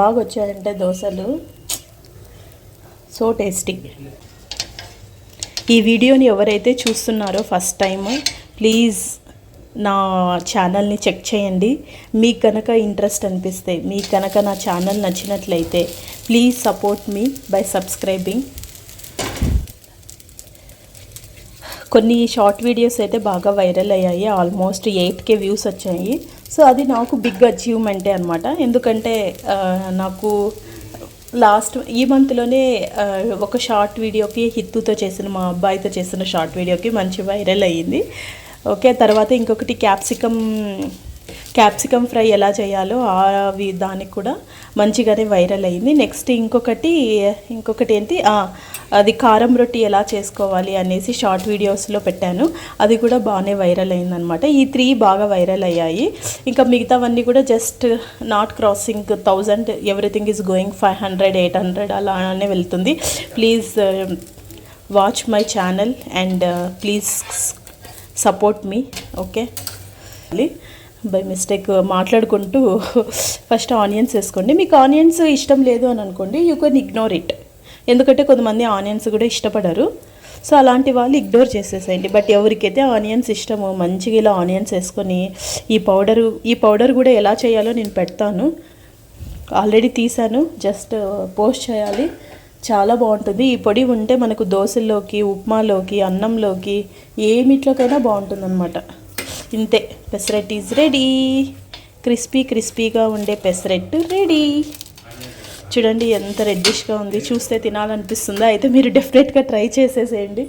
బాగా వచ్చాయంటే దోశలు. సో టేస్టీ ఈ వీడియోని ఎవరైతే చూస్తున్నారో ఫస్ట్ టైం ప్లీజ్ నా ఛానల్ని చెక్ చేయండి. మీకు కనుక ఇంట్రెస్ట్ అనిపిస్తే మీకు కనుక నా ఛానల్ నచ్చినట్లయితే please support me by subscribing కొన్ని షార్ట్ వీడియోస్ అయితే బాగా వైరల్ అయ్యాయి. ఆల్మోస్ట్ ఎయిట్ కే వ్యూస్ వచ్చాయి. సో అది నాకు బిగ్ అచీవ్మెంటే అనమాట ఎందుకంటే నాకు లాస్ట్ ఈ మంత్లోనే ఒక షార్ట్ వీడియోకి హిత్తుతో చేసిన మా అబ్బాయితో చేసిన షార్ట్ వీడియోకి మంచి వైరల్ అయ్యింది. ఓకే తర్వాత ఇంకొకటి క్యాప్సికమ్ క్యాప్సికమ్ ఫ్రై ఎలా చేయాలో అవి దానికి కూడా మంచిగానే వైరల్ అయింది. నెక్స్ట్ ఇంకొకటి ఇంకొకటి ఏంటి? అది కారం రొట్టి ఎలా చేసుకోవాలి అనేసి షార్ట్ వీడియోస్లో పెట్టాను. అది కూడా బాగానే వైరల్ అయిందనమాట. ఈ త్రీ బాగా వైరల్ అయ్యాయి. ఇంకా మిగతావన్నీ కూడా just not crossing thousand everything is going five hundred eight hundred అలానే వెళ్తుంది. Please um, watch my channel and uh, please support me okay? By mistake మాట్లాడుకుంటూ ఫస్ట్ ఆనియన్స్ వేసుకోండి. మీకు ఆనియన్స్ ఇష్టం లేదు అని అనుకోండి యూ కెన్ ఇగ్నోర్ ఇట్. ఎందుకంటే కొంతమంది ఆనియన్స్ కూడా ఇష్టపడరు. సో అలాంటి వాళ్ళు ఇగ్నోర్ చేసేసేయండి. బట్ ఎవరికైతే ఆనియన్స్ ఇష్టమో మంచిగా ఇలా ఆనియన్స్ వేసుకొని ఈ పౌడరు ఈ పౌడర్ కూడా ఎలా చేయాలో నేను పెడతాను. ఆల్రెడీ తీసాను జస్ట్ పోస్ట్ చేయాలి. చాలా బాగుంటుంది. ఈ పొడి ఉంటే మనకు దోశల్లోకి ఉప్మాలోకి అన్నంలోకి ఏమిట్లోకైనా బాగుంటుందన్నమాట. ఇంతే. పెసరెట్ ఈజ్ రెడీ క్రిస్పీ క్రిస్పీగా ఉండే పెసరెట్ రెడీ చూడండి ఎంత రెడ్డిష్గా ఉంది. చూస్తే తినాలనిపిస్తుందా? అయితే మీరు డెఫినెట్గా ట్రై చేసేసేయండి.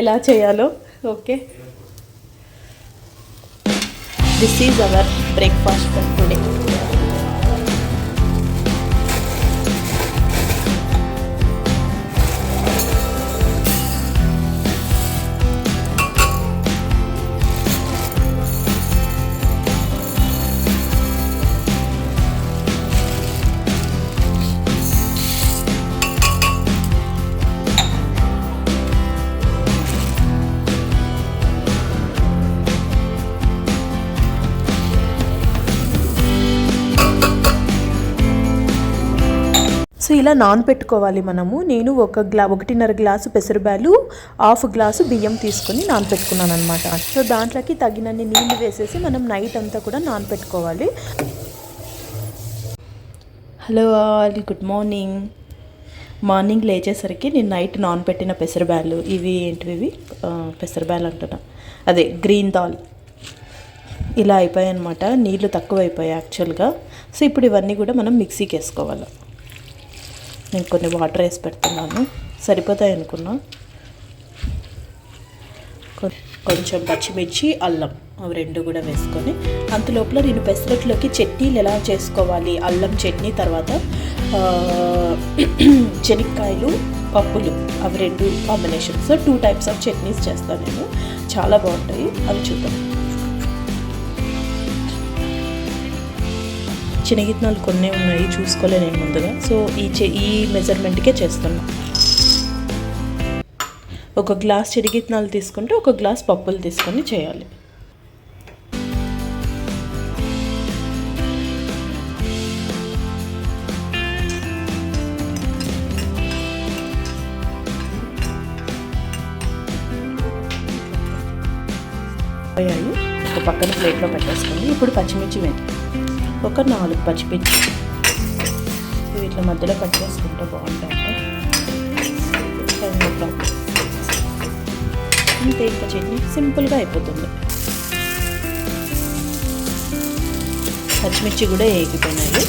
ఎలా చేయాలో. Okay this is our breakfast for today so ఇలా నానపెట్టుకోవాలి మనము. నేను ఒక గ్లా ఒకటిన్నర గ్లాసు పెసరబ్యాలు హాఫ్ గ్లాసు బియ్యం తీసుకొని నానపెట్టుకున్నాను అనమాట సో దాంట్లోకి తగినన్ని నీళ్ళు వేసేసి మనం నైట్ అంతా కూడా నానపెట్టుకోవాలి hello all good morning. Morning లేచేసరికి నేను నైట్ నానపెట్టిన పెసరబ్యాలు ఇవి ఏంటివి ఇవి? ఆ, పెసరబ్యాలు అంటున్నా. అదే గ్రీన్ దాల్. ఇలా అయిపోయాయి అనమాట నీళ్ళు తక్కువ అయిపోయాయి యాక్చువల్గా. సో ఇప్పుడు ఇవన్నీ కూడా మనం మిక్సీకి వేసుకోవాలి. నేను కొన్ని వాటర్ వేసి పెడుతున్నాను. సరిపోతాయి అనుకున్నా. కొ- కొంచెం పచ్చిమిర్చి అల్లం అవి రెండు కూడా వేసుకొని అంతలోపల నేను పెసరట్లోకి చట్నీలు ఎలా చేసుకోవాలి? అల్లం చట్నీ తర్వాత చెనిక్కాయలు పప్పులు అవి రెండు combinations. Two types of chutneys చేస్తాను నేను. చాలా బాగుంటాయి. అవి చూద్దాం. చినగిత్నాలు కొన్ని ఉన్నాయి చూసుకోలే నేను ముందుగా. సో ఈ చె- ఈ మెజర్మెంట్కే చేస్తున్నా. ఒక గ్లాస్ చిరిగిత్నాలు తీసుకుంటే ఒక గ్లాస్ పప్పులు తీసుకొని చేయాలి. ఒక పక్కన ప్లేట్లో పెట్టేసుకొని ఇప్పుడు పచ్చిమిర్చి వేయండి. ఒక నాలుగు పచ్చిమిర్చి. వీటి మధ్యలో కట్ చేసుకుంటే బాగుంటుంది అంతే ఇంకా చట్నీ సింపుల్గా అయిపోతుంది. పచ్చిమిర్చి కూడా వేగిపోయినాయి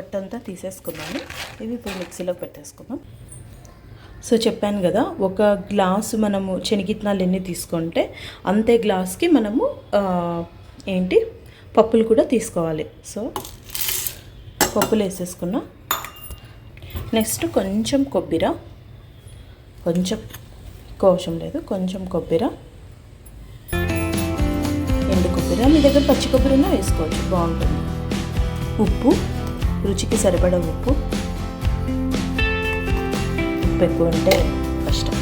పొట్టంతా తీసేసుకున్నాను. ఇవి ఇప్పుడు మిక్సీలో పెట్టేసుకుందాం. సో చెప్పాను కదా ఒక గ్లాసు మనము శనగిత్తనాలు ఎన్ని తీసుకుంటే అంతే గ్లాస్కి మనము ఏంటి పప్పులు కూడా తీసుకోవాలి. సో పప్పులు వేసేసుకున్నా. నెక్స్ట్ కొంచెం కొబ్బరి. కొంచెం ఎక్కువ లేదు కొంచెం కొబ్బరి. ఎండు కొబ్బరి. మీ దగ్గర పచ్చి కొబ్బరి ఉన్నా వేసుకోవచ్చు బాగుంటుంది. ఉప్పు. రుచికి సరిపడ ఉప్పు. ఉప్పు ఎక్కువ ఉంటే కష్టం.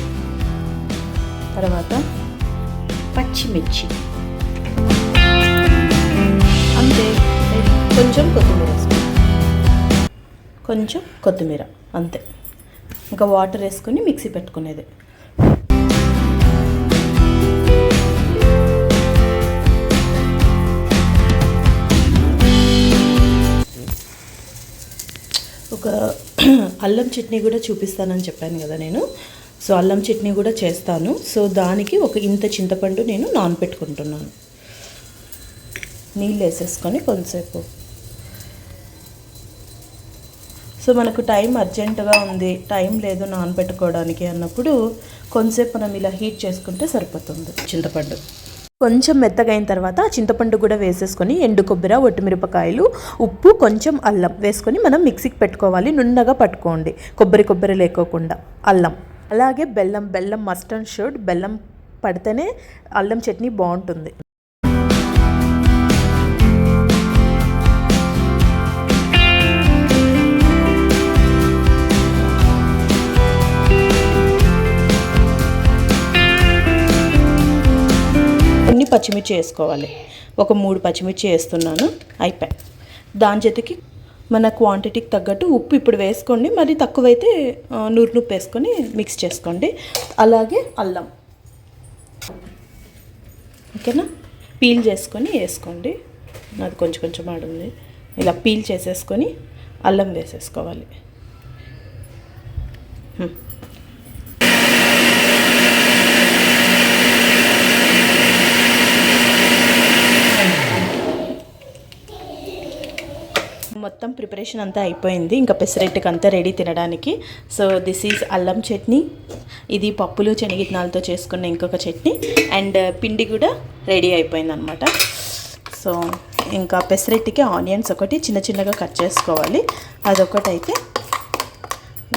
తర్వాత పచ్చిమిర్చి. అంతే. కొంచెం కొత్తిమీర కొంచెం కొత్తిమీర అంతే. ఇంకా వాటర్ వేసుకొని మిక్సీ పెట్టుకునేది. ఒక అల్లం చట్నీ కూడా చూపిస్తానని చెప్పాను కదా నేను. సో అల్లం చట్నీ కూడా చేస్తాను. సో దానికి ఒక ఇంత చింతపండు నేను నానబెట్టుకుంటున్నాను నీళ్ళు వేసేసుకొని కొంతసేపు. సో మనకు టైం అర్జెంటుగా ఉంది. టైం లేదు నానబెట్టుకోవడానికి అన్నప్పుడు కొంతసేపు మనం ఇలా హీట్ చేసుకుంటే సరిపోతుంది చింతపండు. కొంచెం మెత్తగైన తర్వాత చింతపండు కూడా వేసేసుకొని ఎండు కొబ్బరి ఒట్టిమిరపకాయలు ఉప్పు కొంచెం అల్లం వేసుకొని మనం మిక్సీకి పెట్టుకోవాలి. నున్నగా పట్టుకోండి. కొబ్బరి కొబ్బరి లేకోకుండా. అల్లం. అలాగే బెల్లం. బెల్లం మస్ట్ అండ్ షుడ్. బెల్లం పడితేనే అల్లం చట్నీ బాగుంటుంది. పచ్చిమిర్చి వేసుకోవాలి. ఒక మూడు పచ్చిమిర్చి వేస్తున్నాను. అయిపోయి దాని జతకి మన క్వాంటిటీకి తగ్గట్టు ఉప్పు ఇప్పుడు వేసుకోండి. మరి తక్కువైతే ఆ, నూరు నూపు వేసుకొని మిక్స్ చేసుకోండి. అలాగే అల్లం. ఓకేనా? పీల్ చేసుకొని వేసుకోండి. నాది కొంచెం కొంచెం ఆడుంది. ఇలా పీల్ చేసేసుకొని అల్లం వేసేసుకోవాలి. మొత్తం ప్రిపరేషన్ అంతా అయిపోయింది. ఇంకా పెసరెట్టుకు అంతా రెడీ తినడానికి. సో దిస్ ఈజ్ అల్లం చట్నీ. ఇది పప్పులు శనగిత్తనాలతో చేసుకున్న ఇంకొక చట్నీ. అండ్ uh, పిండి కూడా రెడీ అయిపోయింది అనమాట సో ఇంకా పెసరెట్టికి ఆనియన్స్ ఒకటి చిన్న చిన్నగా కట్ చేసుకోవాలి. అదొకటి అయితే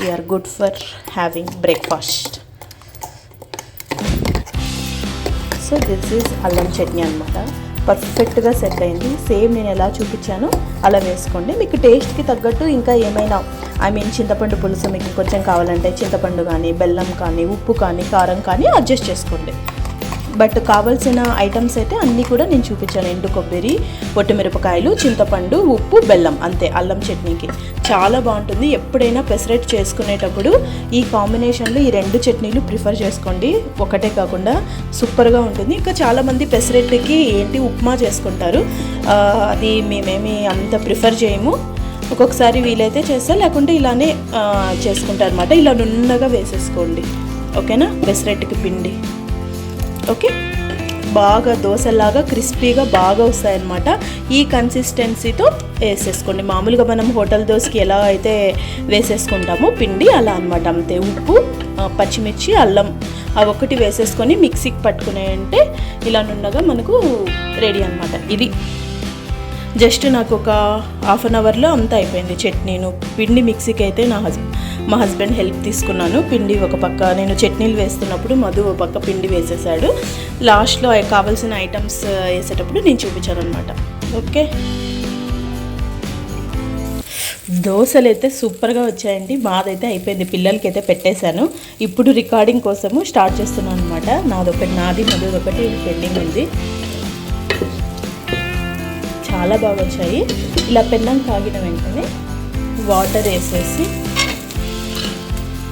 we're good for having breakfast so this is అల్లం చట్నీ అనమాట పర్ఫెక్ట్గా సెట్ అయింది. సేమ్ నేను ఎలా చూపించానో అలా వేసుకోండి. మీకు టేస్ట్కి తగ్గట్టు ఇంకా ఏమైనా ఐ మీన్ చింతపండు పులుసు మీకు కొంచెం కావాలంటే చింతపండు కానీ బెల్లం కానీ ఉప్పు కానీ కారం కానీ అడ్జస్ట్ చేసుకోండి. బట్ కావాల్సిన ఐటమ్స్ అయితే అన్నీ కూడా నేను చూపించాను. ఎండు కొబ్బరి పొట్టిమిరపకాయలు చింతపండు ఉప్పు బెల్లం అంతే అల్లం చట్నీకి. చాలా బాగుంటుంది. ఎప్పుడైనా పెసరెట్ చేసుకునేటప్పుడు ఈ కాంబినేషన్లో ఈ రెండు చట్నీలు ప్రిఫర్ చేసుకోండి. ఒకటే కాకుండా సూపర్గా ఉంటుంది. ఇంకా చాలామంది పెసరెట్కి ఏంటి ఉప్మా చేసుకుంటారు. అది మేమేమి అంత ప్రిఫర్ చేయము. ఒక్కొక్కసారి వీలైతే చేస్తా లేకుంటే ఇలానే చేసుకుంటారనమాట చేసుకుంటారు అనమాట ఇలా నున్నగా వేసేసుకోండి. ఓకేనా? పెసరెట్కి పిండి. ఓకే? బాగా దోశలాగా క్రిస్పీగా బాగా వస్తాయన్నమాట. ఈ కన్సిస్టెన్సీతో వేసేసుకోండి. మామూలుగా మనం హోటల్ దోశకి ఎలా అయితే వేసేసుకుంటామో పిండి అలా అనమాట అంతే. ఉప్పు పచ్చిమిర్చి అల్లం అవి ఒకటి వేసేసుకొని మిక్సీకి పట్టుకునేయంటే ఇలా ఉండగా మనకు రెడీ అనమాట ఇది జస్ట్ నాకు ఒక హాఫ్ అన్ అవర్లో అంతా అయిపోయింది. చట్నీను పిండి మిక్సీకి అయితే నా హస్బెండ్ మా హస్బెండ్ హెల్ప్ తీసుకున్నాను. పిండి ఒక పక్క నేను చట్నీలు వేస్తున్నప్పుడు మధు ఒక పక్క పిండి వేసేసాడు లాస్ట్లో కావాల్సిన ఐటమ్స్ వేసేటప్పుడు నేను చూపించాను అనమాట ఓకే? దోశలు అయితే సూపర్గా వచ్చాయండి. మాదైతే అయిపోయింది. పిల్లలకి అయితే పెట్టేశాను. ఇప్పుడు రికార్డింగ్ కోసము స్టార్ట్ చేస్తున్నాను అనమాట నాదొకటి నాది మధుది ఒకటి పెండింగ్ ఉంది. చాలా బాగా వచ్చాయి. ఇలా పెన్నం కాగిన వెంటనే వాటర్ వేసేసి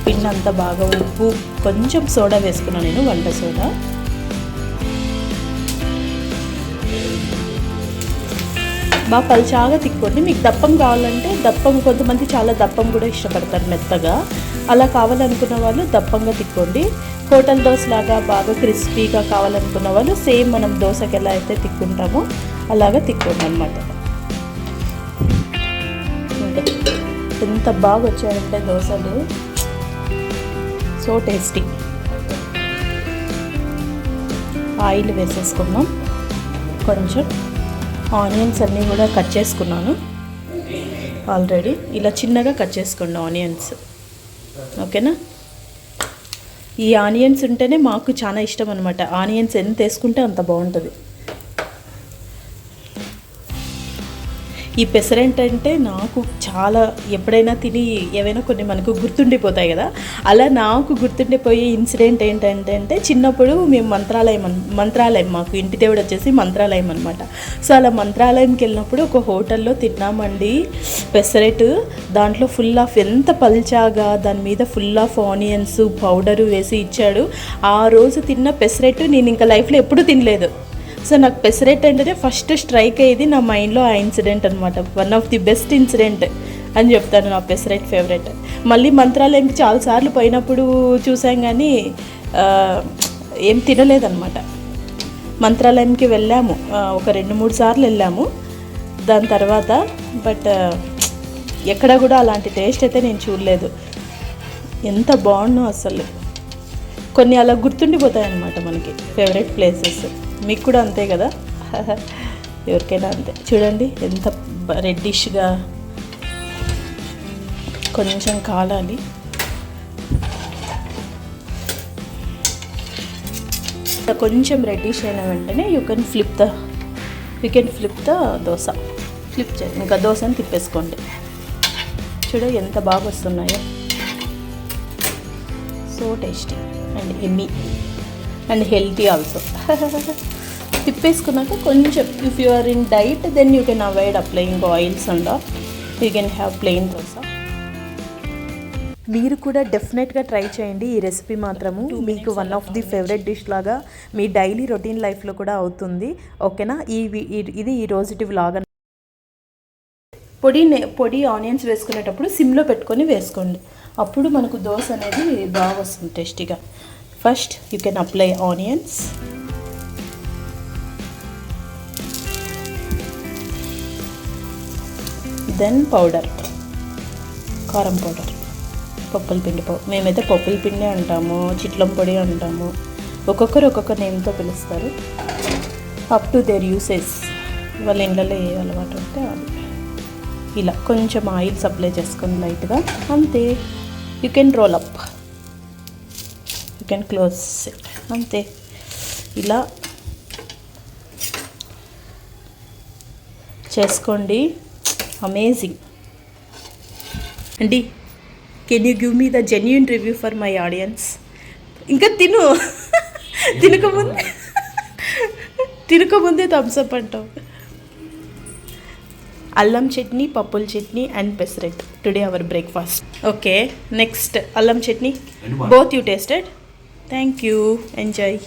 పిండి అంతా బాగా ఉప్పు కొంచెం సోడా వేసుకున్నాను నేను వంట సోడా. బాగా పల్చాగా తిక్కోండి మీకు దప్పం కావాలంటే దప్పం కొంతమంది చాలా దప్పం కూడా ఇష్టపడతారు మెత్తగా. అలా కావాలనుకున్న వాళ్ళు దప్పంగా తిక్కోండి. హోటల్ దోశ లాగా బాగా క్రిస్పీగా కావాలనుకున్న వాళ్ళు సేమ్ మనం దోశకి ఎలా అయితే తిక్కుంటామో అలాగా తిక్కోండి అనమాట ఎంత బాగా వచ్చాయంటే దోశలు. సో టేస్టీ ఆయిల్ వేసేసుకుందాం. కొంచెం ఆనియన్స్ అన్నీ కూడా కట్ చేసుకున్నాను. ఆల్రెడీ ఇలా చిన్నగా కట్ చేసుకోండి ఆనియన్స్. ఓకేనా? ఈ ఆనియన్స్ ఉంటేనే మాకు చాలా ఇష్టం అనమాట ఆనియన్స్ ఎంత వేసుకుంటే అంత బాగుంటుంది. ఈ పెసరెంట్ అంటే నాకు చాలా ఎప్పుడైనా తిని ఏవైనా కొన్ని మనకు గుర్తుండిపోతాయి కదా. అలా నాకు గుర్తుండిపోయే ఇన్సిడెంట్ ఏంటంటే అంటే చిన్నప్పుడు మేము మంత్రాలయం అన్- మంత్రాలయం మాకు ఇంటి దేవుడు వచ్చేసి మంత్రాలయం అనమాట సో అలా మంత్రాలయంకి వెళ్ళినప్పుడు ఒక హోటల్లో తిన్నామండి పెసరెట్. దాంట్లో ఫుల్ ఆఫ్ ఎంత పల్చాగా దాని మీద ఫుల్ ఆఫ్ ఆనియన్స్ పౌడరు వేసి ఇచ్చాడు. ఆ రోజు తిన్న పెసరెట్ నేను ఇంకా లైఫ్లో ఎప్పుడూ తినలేదు. సో నాకు పెసరెట్ అంటేనే ఫస్ట్ స్ట్రైక్ అయ్యేది నా మైండ్లో ఆ ఇన్సిడెంట్ అనమాట one of the best incident అని చెప్తాను నా పెసరెట్ ఫేవరెట్ మళ్ళీ మంత్రాలయంకి చాలాసార్లు పోయినప్పుడు చూసాం కానీ ఏం తినలేదన్నమాట. మంత్రాలయంకి వెళ్ళాము. ఒక రెండు మూడు సార్లు వెళ్ళాము. దాని తర్వాత బట్ ఎక్కడ కూడా అలాంటి టేస్ట్ అయితే నేను చూడలేదు. ఎంత బాగుండో అసలు. కొన్ని అలా గుర్తుండిపోతాయి అన్నమాట మనకి ఫేవరెట్ ప్లేసెస్ మీకు కూడా అంతే కదా? ఎవరికైనా అంతే. చూడండి ఎంత రెడ్డిష్గా కొంచెం కాలాలి. కొంచెం రెడ్డిష్ అయిన వెంటనే you can flip the you can flip the dosa. Flip చే ఇంకా దోశని తిప్పేసుకోండి. చూడ ఎంత బాగా వస్తున్నాయో. So tasty and yummy and healthy also. తిప్పేసుకున్నాక కొంచెం if you are in diet then you can avoid applying oils and you can have plain dosa మీరు కూడా డెఫినెట్గా ట్రై చేయండి ఈ రెసిపీ మాత్రము. మీకు one of the favourite dish లాగా మీ డైలీ రొటీన్ లైఫ్లో కూడా అవుతుంది. ఓకేనా? ఈ ఇది ఈ రోజుటి వ్లాగ్ పొడి పొడి ఆనియన్స్ వేసుకునేటప్పుడు సిమ్లో పెట్టుకొని వేసుకోండి. అప్పుడు మనకు దోశ అనేది బాగా వస్తుంది టేస్టీగా. First you can apply onions then powder కారం పౌడర్ పప్పుల పిండి పౌ మేమైతే పప్పుల పిండి అంటాము చిట్లం పొడి అంటాము. ఒక్కొక్కరు ఒక్కొక్క నేమ్తో పిలుస్తారు. అప్ టు దేర్ యూసెస్ వాళ్ళ ఇండ్లలో ఏ అలవాటు ఉంటే అది. ఇలా కొంచెం ఆయిల్ సప్లై చేసుకొని లైట్గా అంతే. You can roll up can close అంతే. ఇలా చేసుకోండి. అమేజింగ్ అండి can you give me the genuine review for my audience ఇంకా తిను. తినకముందే తినకముందే థమ్స్అప్ అంటావు. అల్లం చట్నీ పప్పుల chutney and pesarattu today our breakfast okay next అల్లం chutney. Both you tasted Thank you. Enjoy.